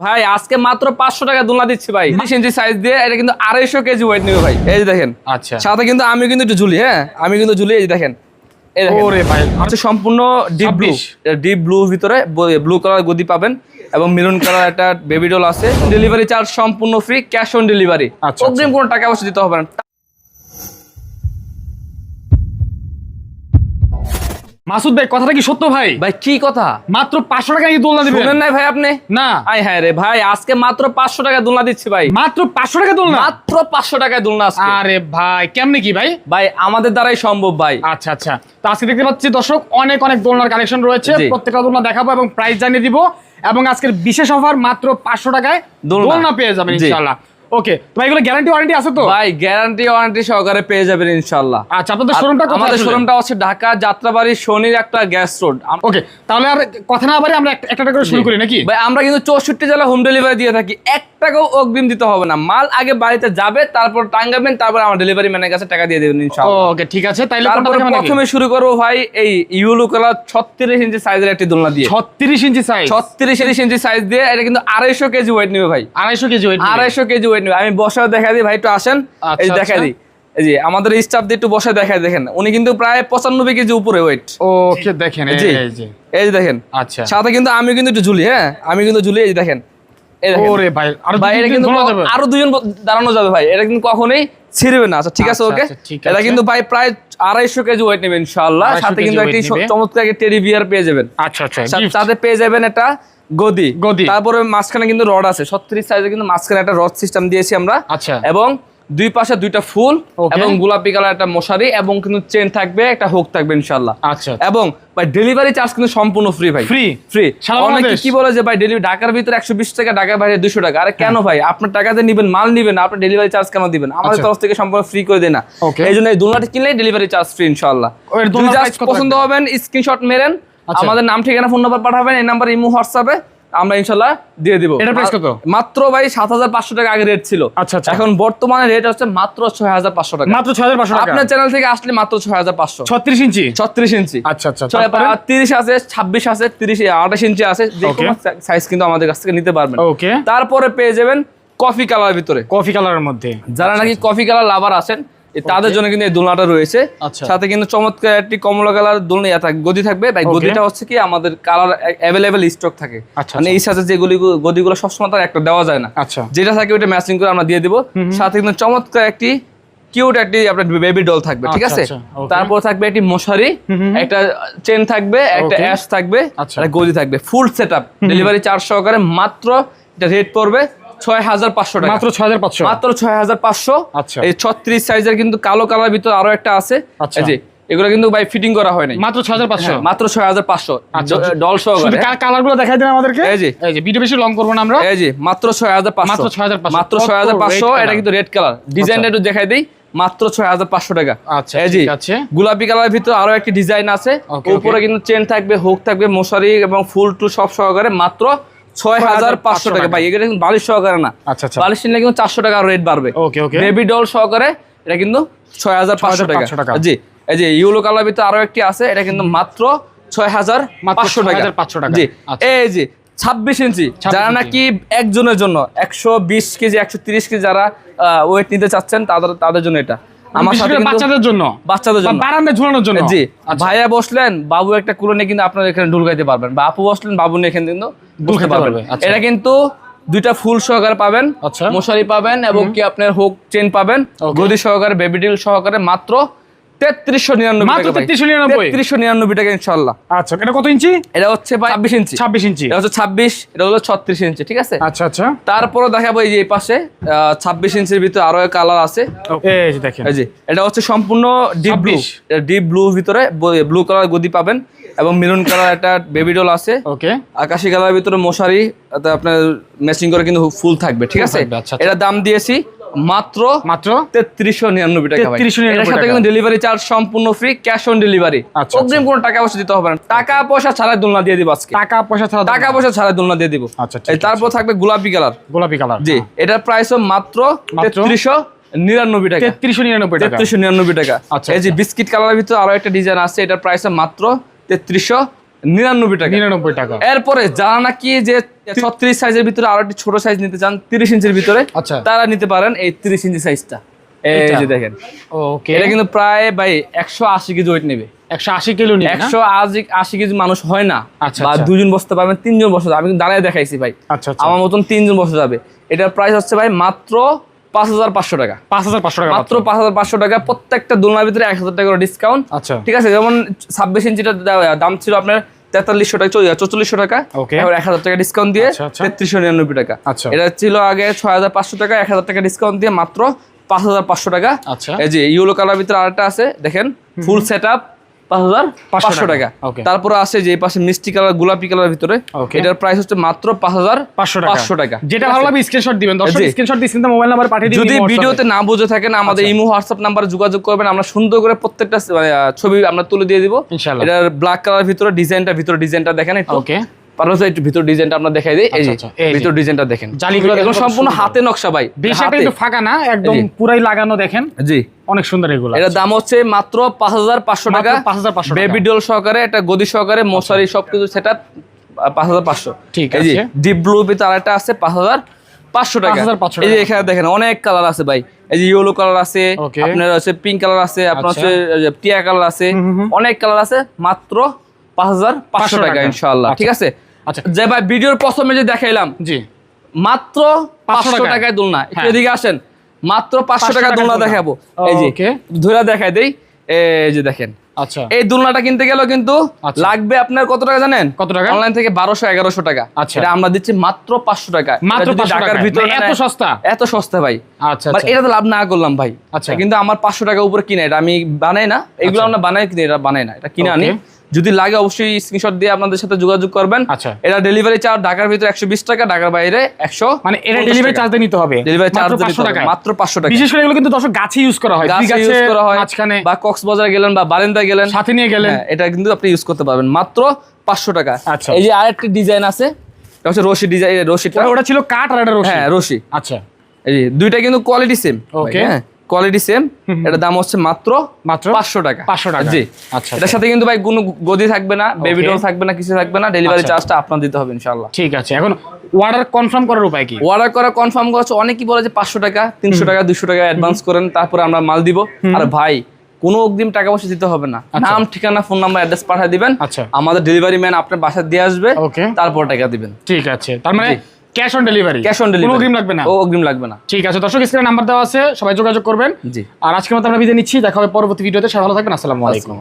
ভাই আজকে মাত্র পাঁচশো টাকা দোলনা দিচ্ছি ভাই। তিরিশ ইঞ্চি সাইজ দিয়ে এটা কিন্তু আড়াইশো কেজি ওয়েট নেবে ভাই। এই যে দেখেন। আচ্ছা। সাথে কিন্তু আমি কিন্তু একটু ঝুলি হ্যাঁ? আমি কিন্তু ঝুলি এই দেখেন। সম্পূর্ণ ডিপ ব্লু ডিপ ব্লু ভিতরে ব্লু কালার গদি পাবেন এবং মেরুন কালার একটা বেবি ডল আছে। ডেলিভারি চার্জ সম্পূর্ণ ফ্রি ক্যাশ অন ডেলিভারি অগ্রিম কোনো টাকা পয়সা দিতে হবে না। মাসুদ ভাই কথাটা কি সত্য ভাই? ভাই কি কথা? মাত্র পাঁচশো টাকা কি দোলনা দিবেন? শুনেন নাই ভাই আপনি? না। আয় হ্যাঁ রে ভাই আজকে মাত্র পাঁচশো টাকা দোলনা দিচ্ছি ভাই। মাত্র পাঁচশো টাকা দোলনা? মাত্র পাঁচশো টাকায় দোলনা আরে ভাই কেমনে কি ভাই? ভাই আমাদের দ্বারাই সম্ভব ভাই। আচ্ছা আচ্ছা। তো আজকে দেখতে পাচ্ছি দর্শক অনেক অনেক দোলনার কালেকশন রয়েছে। প্রত্যেকটা দোলনা দেখাবো এবং প্রাইস জানিয়ে দিব। এবং আজকের বিশেষ অফার মাত্র পাঁচশো টাকায় দোলনা। পেয়ে যাবেন জি। ইনশাআল্লাহ। ওকে তো এগুলো গ্যারান্টি ওয়ারেন্টি আছে তো? ভাই গ্যারান্টি ওয়ারেন্টি সহকারে পেয়ে যাবেন ইনশাআল্লাহ। আচ্ছা আপনাদের শোরুমটা কোথায় আমাদের শোরুমটা হচ্ছে ঢাকা যাত্রাবাড়ি শনির একটা গ্যাস রোড ওকে তাহলে আর কথা না বাড়ি আমরা একটা একটা করে শুরু করি নাকি? ভাই আমরা কিন্তু চৌষট্টি জেলা হোম ডেলিভারি দিয়ে থাকি। এক টাকাও অগ্রিম দিতে হবে না। মাল আগে বাড়িতে যাবে তারপর টাঙ্গাবেন তারপর আমার ডেলিভারি ম্যানের কাছে টাকা দিয়ে দেবেন ইনশাআল্লাহ। ওকে ঠিক আছে তাইলে নাকি প্রথমে শুরু করব ভাই এই ইউলো কালার ছত্রিশ ইঞ্চি সাইজের একটি দোলনা দিয়ে। 36 ইঞ্চি সাইজ ছত্রিশ ইঞ্চি সাইজ দিয়ে এটা কিন্তু আড়াইশো কেজি ওয়েট নেবে ভাই। আড়াইশো কেজি ওয়েট আড়াইশো কেজি ওয়েট নেবে। আমি বসাও দেখা দিই ভাই একটু আসেন। আচ্ছা, এই দেখা আচ্ছা। দিই। এই যে আমাদের স্টাফ দিয়ে একটু বসে দেখায় দেখেন। উনি কিন্তু প্রায় পঁচানব্বই কেজি উপরে ওয়েট ওকে দেখেন এই যে। এই যে দেখেন। আচ্ছা। সাথে কিন্তু আমি কিন্তু একটু ঝুলি হ্যাঁ? আমি কিন্তু ঝুলি এই দেখেন। ওরে ভাই আর ভাই এটা কিন্তু আরও দুজন দাঁড়ানো যাবে ভাই এটা কিন্তু কখনোই ছিড়বে না। আচ্ছা ঠিক আছে আচ্ছা, ওকে? আচ্ছা, এটা কিন্তু ভাই প্রায় আড়াইশো কেজি ওয়েট নেবেন ইনশাআল্লাহ। সাথে কিন্তু একটি চমৎকার একটা টেডি বিয়ার পেয়ে যাবেন। আচ্ছা আচ্ছা সাথে পেয়ে যাবেন একটা গদি। গদি। তারপরে মাঝখানে কিন্তু রড আছে। ছত্রিশ সাইজে কিন্তু মাঝখানে একটা রড সিস্টেম দিয়েছি আমরা। আচ্ছা। এবং দুই পাশে দুইটা ফুল এবং গোলাপি কালার একটা মশারি এবং কিন্তু চেন থাকবে একটা হুক থাকবে ইনশাআল্লাহ। আচ্ছা এবং ভাই ডেলিভারি চার্জ কিন্তু সম্পূর্ণ ফ্রি ভাই। ফ্রি ফ্রি অনেকে কি বলে যে ভাই ডেলিভারি ঢাকার ভিতরে একশো বিশ টাকা ঢাকার বাইরে দুশো টাকা। আরে কেন ভাই? আপনার টাকাতে নিবেন মাল নিবেন আপনার ডেলিভারি চার্জ কেন দিবেন? আমাদের আচ্ছা। তরফ থেকে সম্পূর্ণ ফ্রি করে দেয় না। এই জন্য এই দোলনাটি কিনলে ডেলিভারি চার্জ ফ্রি কত পছন্দ? হবেন স্ক্রিনশট মেরেন। আচ্ছা। আমাদের নাম ঠিকানা ফোন নাম্বার পাঠাবেন এই নাম্বার ইমো হোয়াটসঅ্যাপে আমরা ইনশাল্লাহ দিয়ে দিব। এটার price কত? মাত্র ভাই সাত হাজার পাঁচশো টাকা আগে রেট ছিল। আচ্ছা, আচ্ছা। এখন বর্তমানে রেট হচ্ছে মাত্র ছয় হাজার পাঁচশো টাকা। মাত্র 6500 টাকা? আপনার চ্যানেল থেকে আসলে মাত্র ছয় হাজার পাঁচশো। 36 ইঞ্চি? ছত্রিশ ইঞ্চি। আচ্ছা আচ্ছা ছয় তারপরে? পা- তিরিশ আছে ছাব্বিশ আছে তিরিশ আঠাশ ইঞ্চি আছে। যে কোনো সাইজ কিন্তু আমাদের কাছ থেকে নিতে পারবেন। ওকে তারপরে পেয়ে যাবেন কফি কালার ভিতরে। কফি কালারের মধ্যে। যারা নাকি কফি কালার লাভার আছেন তাদের জন্য কিন্তু এই দোলনাটা রয়েছে। আচ্ছা। সাথে কিন্তু চমৎকার একটি কমলা কালার দোলনা গদি থাকবে। ভাই গদিটা হচ্ছে কি আমাদের কালার অ্যাভেলেবেল স্টক থাকে। আচ্ছা, মানে এই সাথে যেগুলি গদিগুলো সবসময় তার একটা দেওয়া যায় না। আচ্ছা। যেটা থাকে ওটা ম্যাচিং করে আমরা দিয়ে দিব। সাথে কিন্তু চমৎকার একটি কিউট একটি আপনার বেবি ডল থাকবে ঠিক আচ্ছা, আছে? আচ্ছা, তারপর থাকবে একটি মশারি একটা চেন থাকবে একটা অ্যাশ থাকবে আচ্ছা। একটা গদি থাকবে। Full set up delivery charge সহকারে মাত্র এটা রেট পড়বে ছয় হাজার পাঁচশো টাকা। মাত্র 6500 মাত্র ছয় হাজার পাঁচশো। আচ্ছা। এই ছত্রিশ সাইজের কিন্তু কালো কালার ভিতরে আরও একটা আছে। আচ্ছা। এই যে এগুলো কিন্তু ভাই ফিটিং করা হয় নাই। মাত্র 6500 হ্যাঁ, মাত্র ছয় হাজার পাঁচশো। আচ্ছা। শুধু সহকারে। কালারগুলো দেখাই দেন আমাদেরকে? এই যে। এই যে ভিডিও বেশি লং করব না আমরা। এই যে মাত্র ছয় হাজার পাঁচশো। মাত্র 6,500 মাত্র কত ছয় হাজার পাঁচশো red এটা কিন্তু রেড কালার ডিজাইনটা একটু দেখাই দিই। মাত্র ছয় হাজার পাঁচশো টাকা। আচ্ছা, এই যে আছে। গোলাপি কালারের ভিতরে আরও একটি ডিজাইন আছে। উপরে কিন্তু চেন থাকবে হুক থাকবে মশারি এবং ফুল টু সব সহকারে মাত্র ছয় হাজার পাঁচশো টাকা ভাই এগুলো কিন্তু বালিশ সহকারে না। বালিশ নিলে কিন্তু চারশো টাকা রেট বাড়বে Okay, okay. বেবি ডল সহকারে এটা কিন্তু ছয় হাজার পাঁচশো টাকা। টাকা জি এই যে ইউলো কালার ভিতরে আরও একটি আছে এটা কিন্তু মাত্র ছয় হাজার পাঁচশো টাকা 6,500 টাকা। জি আচ্ছা। এই যে ছাব্বিশ ইঞ্চি যারা নাকি একজনের জন্য একশো বিশ কেজি একশো তিরিশ কেজি যারা ওয়েট নিতে চাচ্ছেন তাদের তাদের জন্য এটা আমার সাথে বাচ্চাদের জন্য। বাচ্চাদের জন্য। বারান্দায় ঝুলানোর জন্য। জি। আচ্ছা। ভাইয়া বসলেন বাবু একটা কুলো নিয়ে কিন্তু আপনার এখানে পারবেন। বা আপু বসলেন বাবু নিয়ে এখানে কিন্তু বসতে পারবেন। আচ্ছা। এটা কিন্তু দুইটা ফুল সহকারে পাবেন আচ্ছা। মশারি পাবেন এবং কি আপনার হোক চেন পাবেন গদি সহকারে বেবিডিল সহকারে মাত্র তেত্রিশশো নিরানব্বই মাত্র টাকা 3399 তেত্রিশশো নিরানব্বই? টাকা ইনশাল্লাহ আচ্ছা এটা কত ইঞ্চি? এটা হচ্ছে ছাব্বিশ ইঞ্চি। 26 ইঞ্চি। এটা হচ্ছে ছাব্বিশ এটা হলো ছত্রিশ ইঞ্চি ঠিক আছে? আচ্ছা আচ্ছা। তারপরে দেখাবো এই যে এই পাশে ছাব্বিশ ইঞ্চির ভিতরে আরও কালার আছে। দেখেন। এটা হচ্ছে সম্পূর্ণ ডিপ ব্লু ডিপ ব্লু ভিতরে ব্লু কালার গদি পাবেন এবং মেরুন কালার একটা বেবি ডল আছে। ওকে আকাশি কালারের ভিতরে মশারি আপনার ম্যাচিং করে কিন্তু ফুল থাকবে ঠিক আছে। এটা দাম দিয়েছি মাত্র মাত্র তেত্রিশশো নিরানব্বই টাকা। 3399 এটার সাথে। কিন্তু ডেলিভারি চার্জ সম্পূর্ণ ফ্রি ক্যাশ অন ডেলিভারি আচ্ছা, অগ্রিম কোনো টাকা পয়সা দিতে হবে না। টাকা পয়সা ছাড়াই দোলনা দিয়ে দিব আজকে। টাকা পয়সা ছাড়া টাকা পয়সা ছাড়াই দোলনা দিয়ে দিব। আচ্ছা, তারপর থাকবে গোলাপি কালার। গোলাপি কালার। জি এটার প্রাইস মাত্র মাত্র? তেত্রিশশো নিরানব্বই টাকা। তেত্রিশশো নিরানব্বই টাকা। তেত্রিশশো নিরানব্বই টাকা। আচ্ছা, এই যে বিস্কিট কালারের ভিতরে আরও একটা ডিজাইন আছে এটার প্রাইস মাত্র তেত্রিশশো নিরানব্বই টাকা। নিরানব্বই টাকা। এরপরে যারা নাকি যে ছত্রিশ সাইজের ভিতরে আরও একটি ছোট সাইজ নিতে চান তিরিশ ইঞ্চির ভিতরে আচ্ছা। তারা নিতে পারেন এই তিরিশ ইঞ্চি সাইজটা এই যে দেখেন। ওকে। এটা কিন্তু প্রায় ভাই একশো আশি কেজি ওয়েট নেবে। একশো আশি কিলো একশো আশি আশি কেজি মানুষ হয় না। আচ্ছা, বা আচ্ছা। দুজন বসতে পারবেন তিনজন বসতে আমি কিন্তু দাঁড়ায় দেখাইছি ভাই। আচ্ছা আমার মতন তিনজন বসে যাবে। এটার প্রাইস হচ্ছে ভাই মাত্র পাঁচ হাজার পাঁচশো টাকা। পাঁচ হাজার পাঁচশো টাকা মাত্র পাঁচ হাজার পাঁচশো টাকা প্রত্যেকটা দোলনার ভিতরে এক হাজার টাকা ডিসকাউন্ট আচ্ছা। ঠিক আছে যেমন ছাব্বিশ ইঞ্চিটা দাম ছিল আপনার তেতাল্লিশশো টাকা চল্লিশশো টাকা. এবার এক হাজার টাকা ডিসকাউন্ট দিয়ে আচ্ছা, আচ্ছা। তেত্রিশশো নিরানব্বই টাকা আচ্ছা। এটা ছিল আগে ছয় হাজার পাঁচশো টাকা এক হাজার টাকা ডিসকাউন্ট দিয়ে মাত্র পাঁচ হাজার পাঁচশো টাকা আচ্ছা এই যে ইউলো কালার ভিতরে আরেকটা আছে দেখেন ফুল সেট আপ পাঁচ হাজার পাঁচশো টাকা. তারপরে আছে যে পাশে মিষ্টি কালার গোলাপি কালার ভিতরে। এটার প্রাইস হচ্ছে মাত্র পাঁচ হাজার পাঁচশো টাকা। যেটা ঠিক ভালো আছে? লাগবে স্ক্রিনশট দিবেন। স্ক্রিনশট দিয়ে মোবাইল নাম্বার পাঠিয়ে যদি ভিডিওতে না বুঝে থাকেন আমাদের আচ্ছা। ইমো হোয়াটসঅ্যাপ নাম্বারে যোগাযোগ করবেন। আমরা সুন্দর করে প্রত্যেকটা মানে, ছবি আমরা তুলে দিয়ে দিব। এটার ব্ল্যাক কালার ভিতরে ডিজাইনটা ভিতরে ডিজাইনটা দেখেন ওকে। পারলে একটু ভিতর ডিজাইনটা আমরা দেখাই দিই। এই যে আচ্ছা, আচ্ছা, এই যে। ভিতর ডিজাইনটা দেখেন। জালিগুলো এগুলো সম্পূর্ণ হাতে নকশা ভাই বেশ একটা ফাঁকা না একদম পুরাই লাগানো দেখেন। জি। অনেক সুন্দর এগুলো। এটার দাম হচ্ছে মাত্র পাঁচ হাজার পাঁচশো টাকা। পাঁচশো বেবি ডল সহকারে একটা গদি সহকারে মশারি সবকিছু সেটা পাঁচ হাজার পাঁচশো। ঠিক আছে। ডিপ ব্লু ভিতরে আরেকটা আছে পাঁচ হাজার পাঁচশো টাকা। এই যে এখানে দেখেন অনেক কালার আছে ভাই। এই যে ইয়েলো কালার আছে আপনার হচ্ছে পিঙ্ক কালার আছে আপনার আচ্ছা। হচ্ছে টিয়া কালার আছে। অনেক কালার আছে মাত্র পাঁচ হাজার পাঁচশো টাকা টাকা। ইনশাআল্লাহ। ঠিক আছে? আচ্ছা। যে ভাই ভিডিওর প্রথমে যে দেখাইলাম জি। মাত্র পাঁচশো টাকায়। দোলনা। হ্যাঁ। এদিকে আসেন। মাত্র পাঁচশো টাকা দোলনা। দেখাবো। এই যে ধরে দেখাই দেই। এই যে দেখেন। আচ্ছা। এই দোলনাটা কিনতে গেলেও কিন্তু আচ্ছা। লাগবে আপনার কত টাকা জানেন? কত টাকা? অনলাইন থেকে বারোশো এগারোশো টাকা। আচ্ছা। এটা আমরা দিচ্ছি মাত্র পাঁচশো টাকা। মাত্র এটা যদি 500 ঢাকার টাকায়। ভিতরে মানে এত সস্তা? এত সস্তা ভাই। আচ্ছা মানে আচ্ছা। এটা তো লাভ না করলাম ভাই। আচ্ছা। কিন্তু আমার পাঁচশো টাকা উপরে কিনে। এটা আমি বানাই না। এগুলো আমরা বানাই কিনে এটা বানাই না। এটা কিনে আনি. যদি লাগে অবশ্যই স্ক্রিনশট দিয়ে আপনাদের সাথে যোগাযোগ করবেন। আচ্ছা। এটা ডেলিভারি চার্জ ঢাকার ভিতরে একশো বিশ টাকা ঢাকার বাইরে একশো মানে এটা ডেলিভারি চার্জ নিতে হবে? ডেলিভারি চার্জ মাত্র 500 মাত্র পাঁচশো টাকা বিশেষ করে এগুলো কিন্তু দর্শক গাছে ইউজ করা হয়। গাছে ইউজ করা হয় মাঝখানে বা কক্সবাজার গেলেন বা বারেন্দা গেলেন। সাথে নিয়ে গেলেন। হ্যাঁ, এটা কিন্তু আপনি ইউজ করতে পারবেন। মাত্র পাঁচশো টাকা। আচ্ছা। এই যে আরেকটি ডিজাইন আছে এটা হচ্ছে রশি ডিজাইন রশিটা। ওটা- ওটা ছিল কাঠ আর এটা রশি? হ্যাঁ রশি। আচ্ছা। এই দুইটা কিন্তু কোয়ালিটি সেম ওকে হ্যাঁ। কোয়ালিটি সেম এটার দাম হচ্ছে মাত্র মাত্র পাঁচশো টাকা। 500 টাকা। জি। আচ্ছা, এটার সাথে কিন্তু ভাই কোনো গদি থাকবে না বেবি ডল থাকবে না কিছু থাকবে না ডেলিভারি আচ্ছা। চার্জটা আপনার দিতে হবে ইনশাআল্লাহ। ঠিক আছে এখন অর্ডার কনফার্ম করার উপায় কি? অর্ডার করা কনফার্ম করা অনেকেই বলে যে পাঁচশো টাকা তিনশো টাকা দুশো টাকা অ্যাডভান্স করেন তারপরে আমরা মাল দিব। আর ভাই কোনো অগ্রিম টাকা পয়সা দিতে হবে না। নাম ঠিকানা ফোন নাম্বার অ্যাড্রেস পাঠিয়ে দিবেন। আচ্ছা। আমাদের ডেলিভারি ম্যান আপনার বাসায় দিয়ে আসবে ওকে তারপর টাকা দিবেন। ঠিক আছে। তার মানে। Cash on delivery cash on delivery অগ্রিম লাগবে না? ও অগ্রিম লাগবে না। ঠিক আছে দর্শক স্ক্রিনে নাম্বার দেওয়া আছে সবাই যোগাযোগ করবেন। জি। আর আজকের মতো আমরা বিদায় নিচ্ছি দেখা হবে পরবর্তী ভিডিওতে সবাই ভালো থাকবেন আসসালামু আলাইকুম।